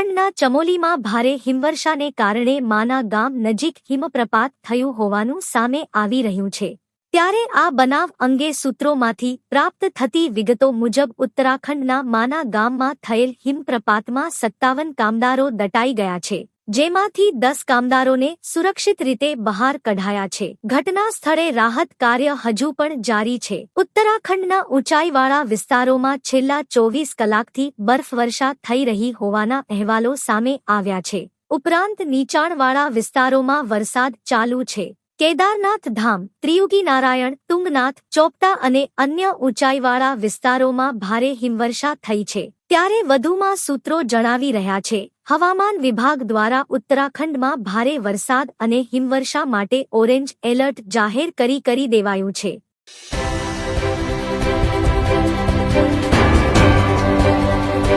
ઉત્તરાખંડના ચમોલીમાં ભારે હિમવર્ષાને કારણે માના ગામ નજીક હિમપ્રપાત થયું હોવાનું સામે આવી રહ્યું છે. ત્યારે આ બનાવ અંગે સૂત્રોમાંથી પ્રાપ્ત થતી વિગતો મુજબ ઉત્તરાખંડના માના ગામમાં થયેલ હિમપ્રપાતમાં સત્તાવન કામદારો દટાઈ ગયા છે. જેમાંથી દસ કામદારોને સુરક્ષિત રીતે બહાર કઢાયા છે. ઘટના સ્થળે રાહત કાર્ય હજુ પણ જારી છે. ઉત્તરાખંડના ઊંચાઈવાળા વિસ્તારોમાં છેલ્લા ચોવીસ કલાકથી બરફવર્ષા થઈ રહી હોવાના અહેવાલો સામે આવ્યા છે. ઉપરાંત નીચાણવાળા વિસ્તારોમાં વરસાદ ચાલુ છે. કેદારનાથ ધામ ત્રિયુગી નારાયણ તુંગનાથ, ચોપટા અને અન્ય ઊંચાઈવાળા વિસ્તારોમાં ભારે હિમવર્ષા થઈ છે. ત્યારે વધુમાં સૂત્રો જણાવી રહ્યા છે. હવામાન વિભાગ દ્વારા ઉત્તરાખંડમાં ભારે વરસાદ અને હિમવર્ષા માટે ઓરેન્જ એલર્ટ જાહેર કરી કરી દેવાયું છે.